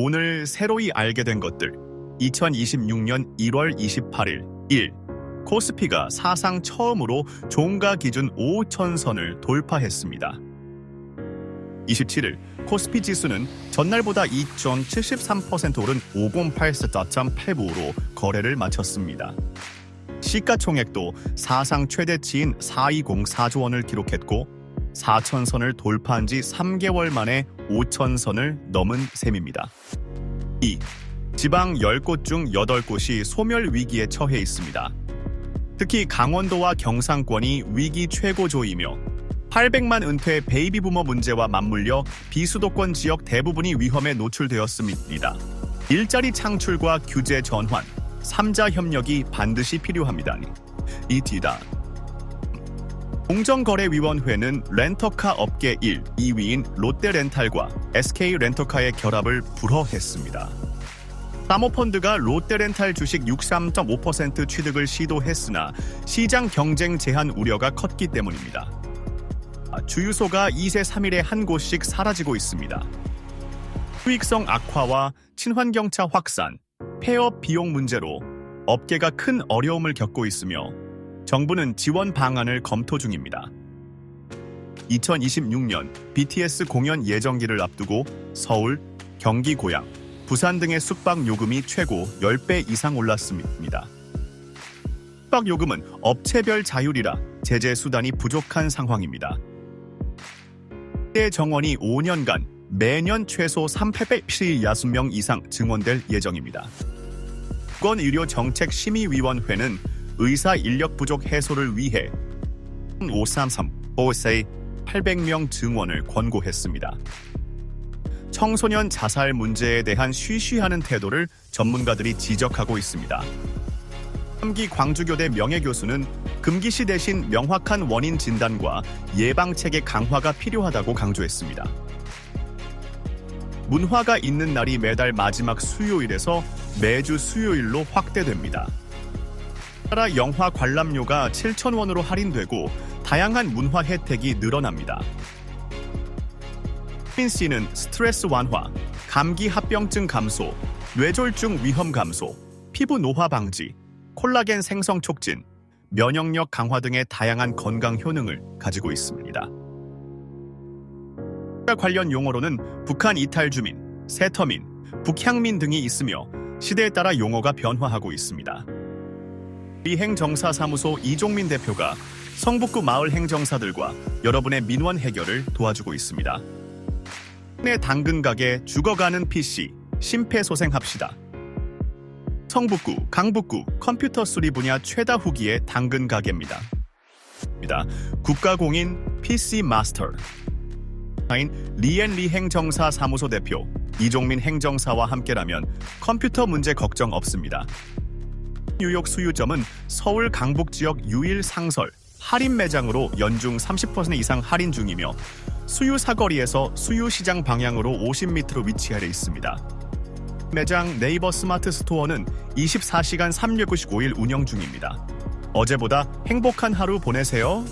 오늘 새로이 알게 된 것들 2026년 1월 28일 1. 코스피가 사상 처음으로 종가 기준 5천선을 돌파했습니다. 27일 코스피 지수는 전날보다 2.73% 오른 5084.89로 거래를 마쳤습니다. 시가총액도 사상 최대치인 4204조 원을 기록했고 4천선을 돌파한 지 3개월 만에 5천선을 넘은 셈입니다. 2. 지방 10곳 중 8곳이 소멸 위기에 처해 있습니다. 특히 강원도와 경상권이 위기 최고조이며 800만 은퇴 베이비 부머 문제와 맞물려 비수도권 지역 대부분이 위험에 노출되었습니다. 일자리 창출과 규제 전환, 3자 협력이 반드시 필요합니다. 이 뒤다. 공정거래위원회는 렌터카 업계 1, 2위인 롯데렌탈과 SK 렌터카의 결합을 불허했습니다. 사모펀드가 롯데렌탈 주식 63.5% 취득을 시도했으나 시장 경쟁 제한 우려가 컸기 때문입니다. 아, 주유소가 2세 3일에 한 곳씩 사라지고 있습니다. 수익성 악화와 친환경차 확산, 폐업 비용 문제로 업계가 큰 어려움을 겪고 있으며 정부는 지원 방안을 검토 중입니다. 2026년 BTS 공연 예정기를 앞두고 서울, 경기 고양, 부산 등의 숙박 요금이 최고 10배 이상 올랐습니다. 숙박 요금은 업체별 자율이라 제재 수단이 부족한 상황입니다. 때 정원이 5년간 매년 최소 3,860명 이상 증원될 예정입니다. 보건의료 정책심의위원회는 의사 인력 부족 해소를 위해 533 5세 800명 증원을 권고했습니다. 청소년 자살 문제에 대한 쉬쉬하는 태도를 전문가들이 지적하고 있습니다. 함기 광주교대 명예교수는 금기시 대신 명확한 원인 진단과 예방 체계 강화가 필요하다고 강조했습니다. 문화가 있는 날이 매달 마지막 수요일에서 매주 수요일로 확대됩니다. 따라 영화 관람료가 7,000원으로 할인되고 다양한 문화 혜택이 늘어납니다. 민 씨는 스트레스 완화, 감기 합병증 감소, 뇌졸중 위험 감소, 피부 노화 방지, 콜라겐 생성 촉진, 면역력 강화 등의 다양한 건강 효능을 가지고 있습니다. 관련 용어로는 북한 이탈 주민, 세터민, 북향민 등이 있으며 시대에 따라 용어가 변화하고 있습니다. 비행정사사무소 이종민 대표가 성북구 마을 행정사들과 여러분의 민원 해결을 도와주고 있습니다. 내 당근 가게 죽어가는 PC 심폐소생합시다. 성북구, 강북구 컴퓨터 수리 분야 최다 후기의 당근 가게입니다. 국가공인 PC 마스터 인 리앤 리 행정사 사무소 대표 이종민 행정사와 함께라면 컴퓨터 문제 걱정 없습니다. 뉴욕 수유점은 서울 강북 지역 유일 상설 할인 매장으로 연중 30% 이상 할인 중이며 수유 사거리에서 수유 시장 방향으로 50m로 위치하여 있습니다. 매장 네이버 스마트 스토어는 24시간 365일 운영 중입니다. 어제보다 행복한 하루 보내세요.